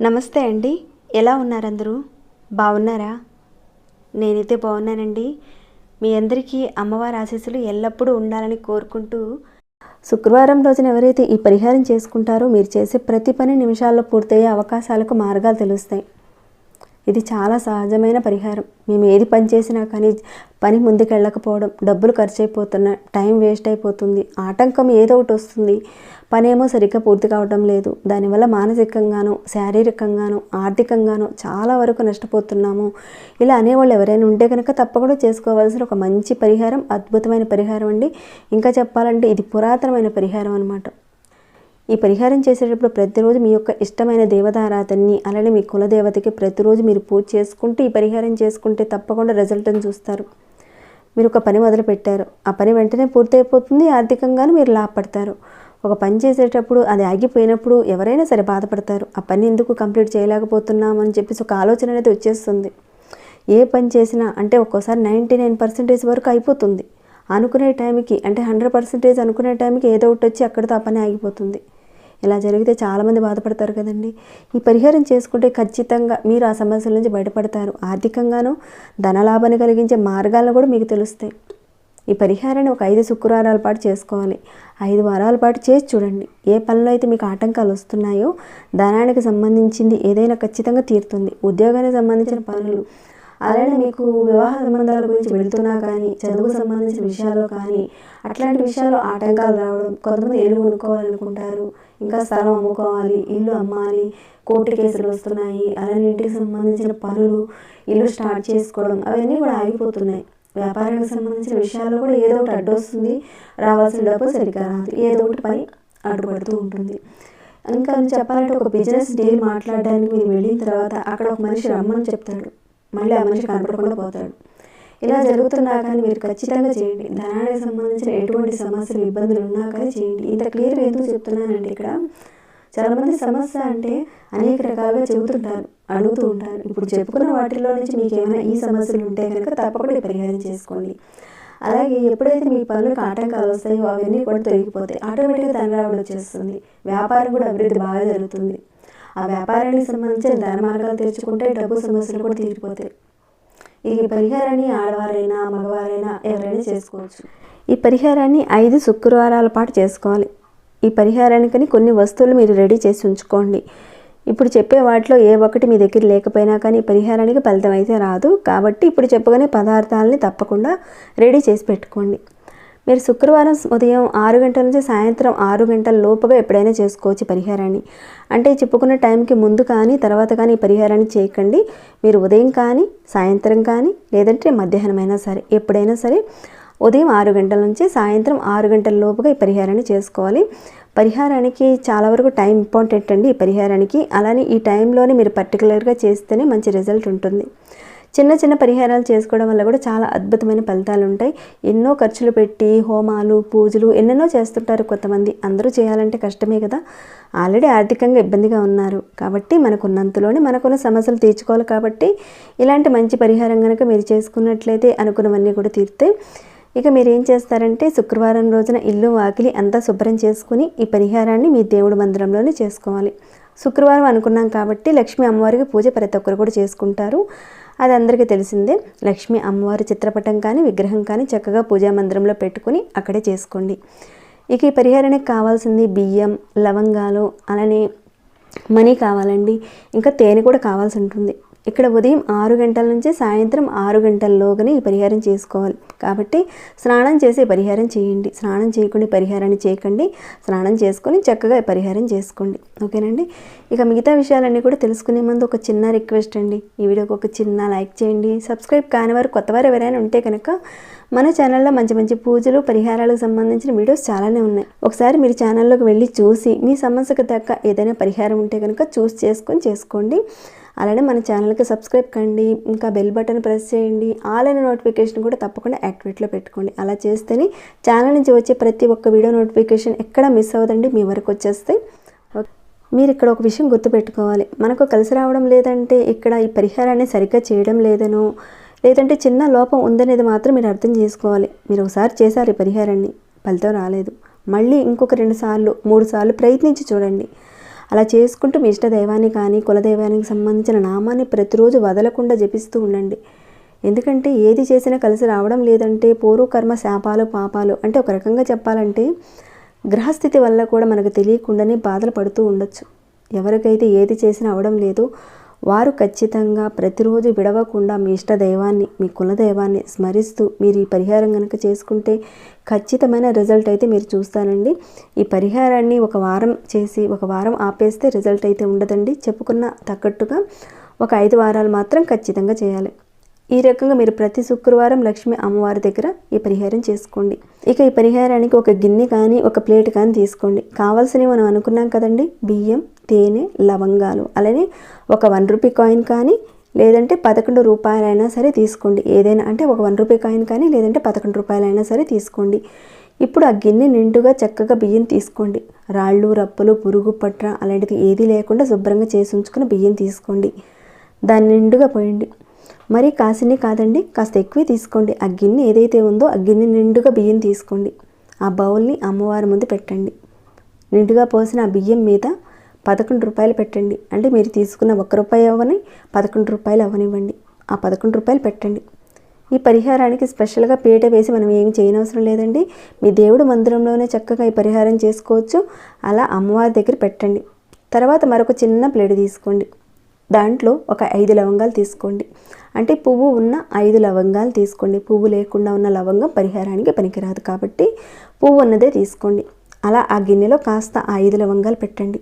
నమస్తే అండి. ఎలా ఉన్నారందరూ? బాగున్నారా? నేనైతే బాగున్నానండి. మీ అందరికీ అమ్మవారి ఆశీస్సులు ఎల్లప్పుడూ ఉండాలని కోరుకుంటూ శుక్రవారం రోజున ఎవరైతే ఈ పరిహారం చేసుకుంటారో మీరు చేసే ప్రతి పని నిమిషాల్లో పూర్తయ్యే అవకాశాలకు మార్గాలు తెలుస్తాయి. ఇది చాలా సహజమైన పరిహారం. మేము ఏది పని చేసినా కానీ పని ముందుకెళ్ళకపోవడం డబ్బులు ఖర్చు అయిపోతున్న టైం వేస్ట్ అయిపోతుంది. ఆటంకం ఏదో ఒకటి వస్తుంది. పనేమో సరిగ్గా పూర్తి కావడం లేదు. దానివల్ల మానసికంగానో శారీరకంగానో ఆర్థికంగానో చాలా వరకు నష్టపోతున్నాము. ఇలా అనేవాళ్ళు ఎవరైనా ఉంటే కనుక తప్పకుండా చేసుకోవాల్సిన ఒక మంచి పరిహారం అద్భుతమైన పరిహారం అండి. ఇంకా చెప్పాలంటే ఇది పురాతనమైన పరిహారం అనమాట ఈ పరిహారం చేసేటప్పుడు ప్రతిరోజు మీ యొక్క ఇష్టమైన దేవతారాధనని అలానే మీ కులదేవతకి ప్రతిరోజు మీరు పూజ చేసుకుంటే ఈ పరిహారం చేసుకుంటే తప్పకుండా రిజల్ట్ని చూస్తారు. మీరు ఒక పని మొదలు పెట్టారు. ఆ పని వెంటనే పూర్తయిపోతుంది. ఆర్థికంగాను మీరు లాభపడతారు. ఒక పని చేసేటప్పుడు అది ఆగిపోయినప్పుడు ఎవరైనా సరే బాధపడతారు. ఆ పని ఎందుకు కంప్లీట్ చేయలేకపోతున్నాం అని చెప్పేసి ఒక ఆలోచన అనేది వచ్చేస్తుంది. ఏ పని చేసినా అంటే ఒక్కోసారి నైంటీ నైన్ పర్సెంటేజ్ వరకు అయిపోతుంది. అనుకునే టైంకి అంటే హండ్రెడ్ పర్సెంటేజ్ అనుకునే టైంకి ఏదో ఒకటి వచ్చి అక్కడితో ఆ పని ఆగిపోతుంది. ఇలా జరిగితే చాలామంది బాధపడతారు కదండి. ఈ పరిహారం చేసుకుంటే ఖచ్చితంగా మీరు ఆ సమస్యల నుంచి బయటపడతారు. ఆర్థికంగానూ ధనలాభాన్ని కలిగించే మార్గాలను కూడా మీకు తెలుస్తాయి. ఈ పరిహారాన్ని ఒక ఐదు శుక్రవారాల పాటు చేసుకోవాలి. ఐదు వారాల పాటు చేసి చూడండి. ఏ పనిలో అయితే మీకు ఆటంకాలు వస్తున్నాయో ధనానికి సంబంధించింది ఏదైనా ఖచ్చితంగా తీరుతుంది. ఉద్యోగానికి సంబంధించిన పనులు. అలానే మీకు వివాహ సంబంధాల గురించి వెళుతున్నా కానీ చదువుకు సంబంధించిన విషయాల్లో కానీ అట్లాంటి విషయాల్లో ఆటంకాలు రావడం కొంతమంది ఇల్లు కొనుక్కోవాలనుకుంటారు. ఇంకా స్థలం అమ్ముకోవాలి ఇల్లు అమ్మాలి. కోర్టు కేసులు వస్తున్నాయి. అలాంటి ఇంటికి సంబంధించిన పనులు ఇల్లు స్టార్ట్ చేసుకోవడం అవన్నీ కూడా ఆగిపోతున్నాయి. వ్యాపారానికి సంబంధించిన విషయాల్లో కూడా ఏదో ఒకటి అడ్డొస్తుంది. రావాల్సిన డబ్బు సరిగ్గా రాదు. ఏదో ఒకటి పని అడ్డుపడుతూ ఉంటుంది. ఇంకా చెప్పాలంటే ఒక బిజినెస్ డీల్ మాట్లాడడానికి మీరు వెళ్ళిన తర్వాత అక్కడ ఒక మనిషి రమ్మని చెప్తాడు. మళ్ళీ ఆ మనిషి కనపడకుండా పోతాడు. ఇలా జరుగుతున్నా కానీ మీరు ఖచ్చితంగా చేయండి. ధనానికి సంబంధించిన ఎటువంటి సమస్యలు ఇబ్బందులు ఉన్నా కానీ చేయండి. ఇంత క్లియర్గా ఎందుకు చెప్తున్నానంటే ఇక్కడ చాలామంది సమస్య అంటే అనేక రకాలుగా చెబుతుంటారు అడుగుతూ ఉంటారు. ఇప్పుడు చెప్పుకున్న వాటిల్లో నుంచి మీకు ఏమైనా ఈ సమస్యలు ఉంటే కనుక తప్పకుండా పరిహారం చేసుకోండి. అలాగే ఎప్పుడైతే మీ పనులకు ఆటంకాలు వస్తాయో అవన్నీ కూడా తొలగిపోతాయి. ఆటోమేటిక్గా ధన రావడం వచ్చేస్తుంది. వ్యాపారం కూడా అభివృద్ధి బాగా జరుగుతుంది. ఆ వ్యాపారానికి సంబంధించిన ధన మార్గాలు తెరుచుకుంటే డబ్బు సమస్యలు కూడా తీరిపోతాయి. ఈ పరిహారాన్ని ఆడవారైనా మగవారైనా ఎవరైనా చేసుకోవచ్చు. ఈ పరిహారాన్ని ఐదు శుక్రవారాల పాటు చేసుకోవాలి. ఈ పరిహారానికని కొన్ని వస్తువులు మీరు రెడీ చేసి ఉంచుకోండి. ఇప్పుడు చెప్పే వాటిలో ఏ ఒక్కటి మీ దగ్గర లేకపోయినా కానీ పరిహారానికి ఫలితం అయితే రాదు. కాబట్టి ఇప్పుడు చెప్పుకునే పదార్థాలని తప్పకుండా రెడీ చేసి పెట్టుకోండి. మీరు శుక్రవారం ఉదయం ఆరు గంటల నుంచి సాయంత్రం ఆరు గంటల లోపుగా ఎప్పుడైనా చేసుకోవచ్చు పరిహారాన్ని. అంటే చెప్పుకున్న టైంకి ముందు కానీ తర్వాత కానీ ఈ పరిహారాన్ని చేయకండి. మీరు ఉదయం కానీ సాయంత్రం కానీ లేదంటే మధ్యాహ్నం అయినా సరే ఎప్పుడైనా సరే ఉదయం ఆరు గంటల నుంచి సాయంత్రం ఆరు గంటల లోపుగా ఈ పరిహారాన్ని చేసుకోవాలి. పరిహారానికి చాలా వరకు టైం ఇంపార్టెంట్ అండి ఈ పరిహారానికి. అలానే ఈ టైంలోనే మీరు పర్టికులర్గా చేస్తేనే మంచి రిజల్ట్ ఉంటుంది. చిన్న చిన్న పరిహారాలు చేసుకోవడం వల్ల కూడా చాలా అద్భుతమైన ఫలితాలు ఉంటాయి. ఎన్నో ఖర్చులు పెట్టి హోమాలు పూజలు ఎన్నెన్నో చేస్తుంటారు కొంతమంది. అందరూ చేయాలంటే కష్టమే కదా. ఆల్రెడీ ఆర్థికంగా ఇబ్బందిగా ఉన్నారు. కాబట్టి మనకున్నంతలోనే మనకున్న సమస్యలు తీర్చుకోవాలి కాబట్టి ఇలాంటి మంచి పరిహారం కనుక మీరు చేసుకున్నట్లయితే అనుకున్నవన్నీ కూడా తీరుతాయి ఇక మీరు ఏం చేస్తారంటే శుక్రవారం రోజున ఇల్లు వాకిలి అంతా శుభ్రం చేసుకుని ఈ పరిహారాన్ని మీ దేవుడి మందిరంలోనే చేసుకోవాలి. శుక్రవారం అనుకున్నాం కాబట్టి లక్ష్మీ అమ్మవారికి పూజ ప్రతి ఒక్కరు కూడా చేసుకుంటారు. అది అందరికీ తెలిసిందే. లక్ష్మీ అమ్మవారి చిత్రపటం కానీ విగ్రహం కానీ చక్కగా పూజా మందిరంలో పెట్టుకుని అక్కడే చేసుకోండి. ఇక ఈ పరిహారానికి కావాల్సింది బియ్యం లవంగాలు అలానే మనీ కావాలండి. ఇంకా తేనె కూడా కావాల్సి ఉంటుంది. ఇక్కడ ఉదయం ఆరు గంటల నుంచి సాయంత్రం ఆరు గంటల్లోగానే ఈ పరిహారం చేసుకోవాలి. కాబట్టి స్నానం చేసి పరిహారం చేయండి. స్నానం చేయకుండా పరిహారాన్ని చేయకండి. స్నానం చేసుకొని చక్కగా పరిహారం చేసుకోండి. ఓకేనండి? ఇక మిగతా విషయాలన్నీ కూడా తెలుసుకునే ముందు ఒక చిన్న రిక్వెస్ట్ అండి. ఈ వీడియోకి ఒక చిన్న లైక్ చేయండి. సబ్స్క్రైబ్ కాని వారు కొత్తవారు ఎవరైనా ఉంటే కనుక మన ఛానల్లో మంచి మంచి పూజలు పరిహారాలకు సంబంధించిన వీడియోస్ చాలానే ఉన్నాయి. ఒకసారి మీరు ఛానల్లోకి వెళ్ళి చూసి మీ సమస్యకు తగ్గ ఏదైనా పరిహారం ఉంటే కనుక చూస్ చేసుకొని చేసుకోండి. అలానే మన ఛానల్కి సబ్స్క్రైబ్ కండి ఇంకా బెల్ బటన్ ప్రెస్ చేయండి ఆల్ అయిన నోటిఫికేషన్ కూడా తప్పకుండా యాక్టివేట్లో పెట్టుకోండి. అలా చేస్తేనే ఛానల్ నుంచి వచ్చే ప్రతి ఒక్క వీడియో నోటిఫికేషన్ ఎక్కడ మిస్ అవ్వదండి మీ వరకు వచ్చేస్తాయి. మీరు ఇక్కడ ఒక విషయం గుర్తుపెట్టుకోవాలి. మనకు కలిసి రావడం లేదంటే ఇక్కడ ఈ పరిహారాన్ని సరిగ్గా చేయడం లేదనో లేదంటే చిన్న లోపం ఉందనేది మాత్రం మీరు అర్థం చేసుకోవాలి. మీరు ఒకసారి చేశారు ఈ పరిహారాన్ని ఫలితం రాలేదు. మళ్ళీ ఇంకొక రెండు సార్లు మూడు సార్లు ప్రయత్నించి చూడండి. అలా చేసుకుంటూ మీ ఇష్ట దైవాన్ని కానీ కులదైవానికి సంబంధించిన నామాన్ని ప్రతిరోజు వదలకుండా జపిస్తూ ఉండండి. ఎందుకంటే ఏది చేసినా కలిసి రావడం లేదంటే పూర్వకర్మ శాపాలు పాపాలు అంటే ఒక రకంగా చెప్పాలంటే గ్రహస్థితి వల్ల కూడా మనకు తెలియకుండానే బాధలు పడుతూ ఉండొచ్చు. ఎవరికైతే ఏది చేసినా అవడం లేదో వారు ఖచ్చితంగా ప్రతిరోజు విడవకుండా మీ ఇష్ట దైవాన్ని మీ కులదైవాన్ని స్మరిస్తూ మీరు ఈ పరిహారం కనుక చేసుకుంటే ఖచ్చితమైన రిజల్ట్ అయితే మీరు చూస్తానండి ఈ పరిహారాన్ని ఒక వారం చేసి ఒక వారం ఆపేస్తే రిజల్ట్ అయితే ఉండదండి. చెప్పుకున్న తగ్గట్టుగా ఒక ఐదు వారాలు మాత్రం ఖచ్చితంగా చేయాలి. ఈ రకంగా మీరు ప్రతి శుక్రవారం లక్ష్మి అమ్మవారి దగ్గర ఈ పరిహారం చేసుకోండి. ఇక ఈ పరిహారానికి ఒక గిన్నె కానీ ఒక ప్లేట్ కానీ తీసుకోండి. కావాల్సినవి మనం అనుకున్నాం కదండి. బియ్యం తేనె లవంగాలు. అలానే ఒక వన్ రూపీ కాయిన్ కానీ లేదంటే పదకొండు రూపాయలైనా సరే తీసుకోండి. ఏదైనా అంటే ఒక వన్ రూపీ కాయిన్ కానీ లేదంటే పదకొండు రూపాయలైనా సరే తీసుకోండి. ఇప్పుడు ఆ గిన్నె నిండుగా చక్కగా బియ్యం తీసుకోండి. రాళ్ళు రప్పలు పురుగు పట్ర అలాంటిది ఏది లేకుండా శుభ్రంగా చేసి ఉంచుకుని బియ్యం తీసుకోండి. దాన్ని నిండుగా పోయండి. మరి కాసిని కాదండి కాస్త ఎక్కువే తీసుకోండి. ఆ గిన్నె ఏదైతే ఉందో ఆ గిన్నె నిండుగా బియ్యం తీసుకోండి. ఆ బౌల్ని అమ్మవారి ముందు పెట్టండి. నిండుగా పోసిన ఆ బియ్యం మీద పదకొండు రూపాయలు పెట్టండి. అంటే మీరు తీసుకున్న ఒక్క రూపాయి అవ్వని పదకొండు రూపాయలు అవ్వనివ్వండి. ఆ పదకొండు రూపాయలు పెట్టండి. ఈ పరిహారానికి స్పెషల్గా పీట వేసి మనం ఏమి చేయనవసరం లేదండి. మీ దేవుడు మందిరంలోనే చక్కగా ఈ పరిహారం చేసుకోవచ్చు. అలా అమ్మవారి దగ్గర పెట్టండి. తర్వాత మరొక చిన్న ప్లేట్ తీసుకోండి. దాంట్లో ఒక ఐదు లవంగాలు తీసుకోండి. అంటే పువ్వు ఉన్న ఐదు లవంగాలు తీసుకోండి. పువ్వు లేకుండా ఉన్న లవంగం పరిహారానికి పనికిరాదు కాబట్టి పువ్వు ఉన్నదే తీసుకోండి. అలా ఆ గిన్నెలో కాస్త ఐదు లవంగాలు పెట్టండి.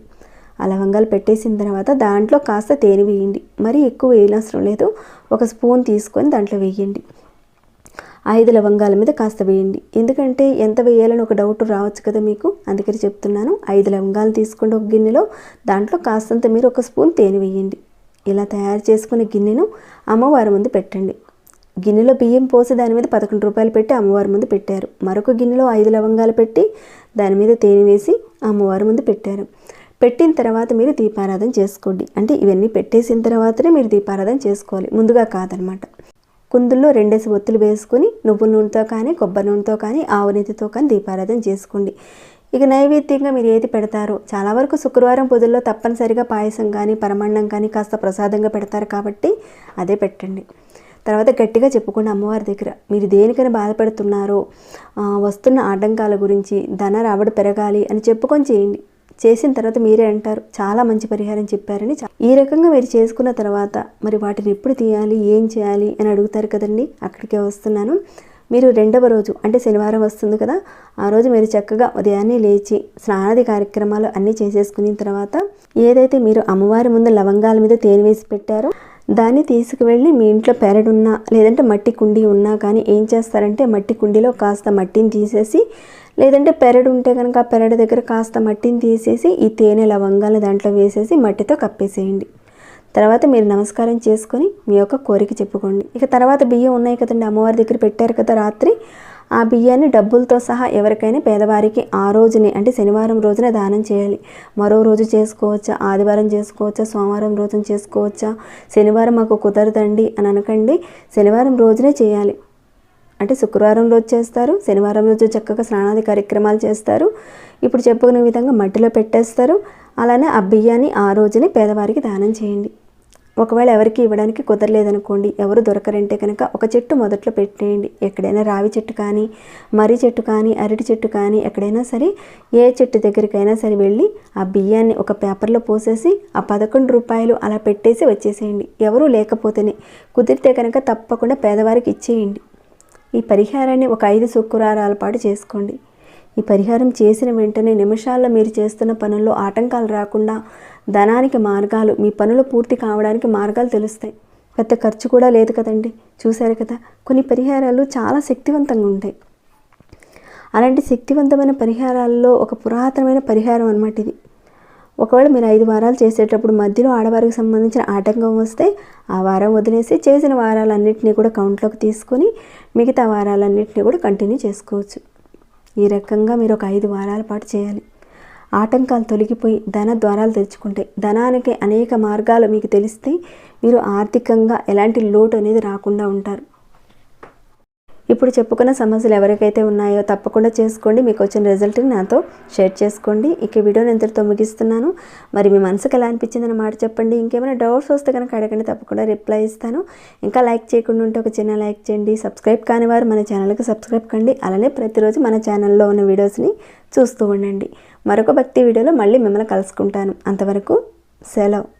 ఆ లవంగాలు పెట్టేసిన తర్వాత దాంట్లో కాస్త తేనె వేయండి. మరీ ఎక్కువ వేయనవసరం లేదు. ఒక స్పూన్ తీసుకొని దాంట్లో వేయండి. ఐదు లవంగాల మీద కాస్త వేయండి. ఎందుకంటే ఎంత వేయాలని ఒక డౌట్ రావచ్చు కదా మీకు? అందుకని చెప్తున్నాను. ఐదు లవంగాలు తీసుకోండి ఒక గిన్నెలో. దాంట్లో కాస్తంత మీరు ఒక స్పూన్ తేనె వేయండి. ఇలా తయారు చేసుకునే గిన్నెను అమ్మవారి ముందు పెట్టండి. గిన్నెలో బియ్యం పోసి దాని మీద పదకొండు రూపాయలు పెట్టి అమ్మవారి ముందు పెట్టారు. మరొక గిన్నెలో ఐదు లవంగాలు పెట్టి దాని మీద తేనె వేసి అమ్మవారి ముందు పెట్టారు. పెట్టిన తర్వాత మీరు దీపారాధన చేసుకోండి. అంటే ఇవన్నీ పెట్టేసిన తర్వాతనే మీరు దీపారాధన చేసుకోవాలి. ముందుగా కాదనమాట. కుందుల్లో రెండేసి ఒత్తులు వేసుకుని నువ్వుల నూనెతో కానీ కొబ్బరి నూనెతో కానీ ఆవు నెయ్యితో కానీ దీపారాధన చేసుకోండి. ఇక నైవేద్యంగా మీరు ఏది పెడతారో చాలా వరకు శుక్రవారం పొదుల్లో తప్పనిసరిగా పాయసం కానీ పరమాన్నం కానీ కాస్త ప్రసాదంగా పెడతారు కాబట్టి అదే పెట్టండి. తర్వాత గట్టిగా చెప్పుకోండి అమ్మవారి దగ్గర మీరు దేనికైనా బాధపడుతున్నారో వస్తున్న ఆటంకాల గురించి ధన రాబడి పెరగాలి అని చెప్పుకొని చేయండి. చేసిన తర్వాత మీరే అంటారు చాలా మంచి పరిహారం చెప్పారని ఈ రకంగా మీరు చేసుకున్న తర్వాత మరి వాటిని ఎప్పుడు తీయాలి ఏం చేయాలి అని అడుగుతారు కదండి. అక్కడికే వస్తున్నాను. మీరు రెండవ రోజు అంటే శనివారం వస్తుంది కదా ఆ రోజు మీరు చక్కగా ఉదయాన్నే లేచి స్నానాది కార్యక్రమాలు అన్నీ చేసేసుకున్న తర్వాత ఏదైతే మీరు అమ్మవారి ముందు లవంగాల మీద తేనె వేసి పెట్టారో దాన్ని తీసుకువెళ్ళి మీ ఇంట్లో పెరడున్నా లేదంటే మట్టి కుండీ ఉన్నా కానీ ఏం చేస్తారంటే మట్టి కుండీలో కాస్త మట్టిని తీసేసి లేదంటే పెరడు ఉంటే కనుక ఆ పెరడు దగ్గర కాస్త మట్టిని తీసేసి ఈ తేనె లవంగాలు దాంట్లో వేసేసి మట్టితో కప్పేసేయండి. తర్వాత మీరు నమస్కారం చేసుకొని మీ యొక్క కోరిక చెప్పుకోండి. ఇక తర్వాత బియ్యం ఉన్నాయి కదండి అమ్మవారి దగ్గర పెట్టారు కదా రాత్రి. ఆ బియ్యాన్ని డబ్బులతో సహా ఎవరికైనా పేదవారికి ఆ రోజునే అంటే శనివారం రోజున దానం చేయాలి. మరో రోజు చేసుకోవచ్చా? ఆదివారం చేసుకోవచ్చా? సోమవారం రోజున చేసుకోవచ్చా? శనివారం మాకు కుదరదండి అని అనకండి. శనివారం రోజునే చేయాలి. అంటే శుక్రవారం రోజు చేస్తారు శనివారం రోజు చక్కగా స్నానాది కార్యక్రమాలు చేస్తారు. ఇప్పుడు చెప్పుకునే విధంగా మట్టిలో పెట్టేస్తారు. అలానే ఆ బియ్యాన్ని ఆ రోజునే పేదవారికి దానం చేయండి. ఒకవేళ ఎవరికి ఇవ్వడానికి కుదరలేదనుకోండి ఎవరు దొరకరంటే కనుక ఒక చెట్టు మొదట్లో పెట్టేయండి. ఎక్కడైనా రావి చెట్టు కానీ మర్రి చెట్టు కానీ అరటి చెట్టు కానీ ఎక్కడైనా సరే ఏ చెట్టు దగ్గరికైనా సరే వెళ్ళి ఆ బియ్యాన్ని ఒక పేపర్లో పోసేసి ఆ పదకొండు రూపాయలు అలా పెట్టేసి వచ్చేసేయండి. ఎవరు లేకపోతేనే కుదిరితే కనుక తప్పకుండా పేదవారికి ఇచ్చేయండి. ఈ పరిహారాన్ని ఒక ఐదు శుక్రవారాల పాటు చేసుకోండి. ఈ పరిహారం చేసిన వెంటనే నిమిషాల్లో మీరు చేస్తున్న పనుల్లో ఆటంకాలు రాకుండా ధనానికి మార్గాలు మీ పనులు పూర్తి కావడానికి మార్గాలు తెలుస్తాయి. పెద్ద ఖర్చు కూడా లేదు కదండి. చూశారు కదా కొన్ని పరిహారాలు చాలా శక్తివంతంగా ఉంటాయి. అలాంటి శక్తివంతమైన పరిహారాల్లో ఒక పురాతనమైన పరిహారం అన్నమాట ఇది. ఒకవేళ మీరు ఐదు వారాలు చేసేటప్పుడు మధ్యలో ఆడవారికి సంబంధించిన ఆటంకం వస్తే ఆ వారం వదిలేసి చేసిన వారాలన్నింటినీ కూడా కౌంట్లోకి తీసుకొని మిగతా వారాలన్నింటినీ కూడా కంటిన్యూ చేసుకోవచ్చు. ఈ రకంగా మీరు ఒక ఐదు వారాల పాటు చేయాలి. ఆటంకాలు తొలగిపోయి ధన ద్వారాలు తెరుచుకుంటాయి. ధనానికి అనేక మార్గాలు మీకు తెలిస్తే మీరు ఆర్థికంగా ఎలాంటి లోటు అనేది రాకుండా ఉంటారు. ఇప్పుడు చెప్పుకున్న సమస్యలు ఎవరికైతే ఉన్నాయో తప్పకుండా చేసుకోండి. మీకు వచ్చిన రిజల్ట్ని నాతో షేర్ చేసుకోండి. ఇక వీడియోని ఎంతటితో ముగిస్తున్నాను. మరి మీ మనసుకు ఎలా అనిపించిందని మాట చెప్పండి. ఇంకేమైనా డౌట్స్ వస్తే కనుక అడగండి. తప్పకుండా రిప్లై ఇస్తాను. ఇంకా లైక్ చేయకుండా ఉంటే ఒక చిన్న లైక్ చేయండి. సబ్స్క్రైబ్ కాని వారు మన ఛానల్కి సబ్స్క్రైబ్ కండి. అలానే ప్రతిరోజు మన ఛానల్లో ఉన్న వీడియోస్ని చూస్తూ ఉండండి. మరొక భక్తి వీడియోలో మళ్ళీ మిమ్మల్ని కలుసుకుంటాను. అంతవరకు సెలవు.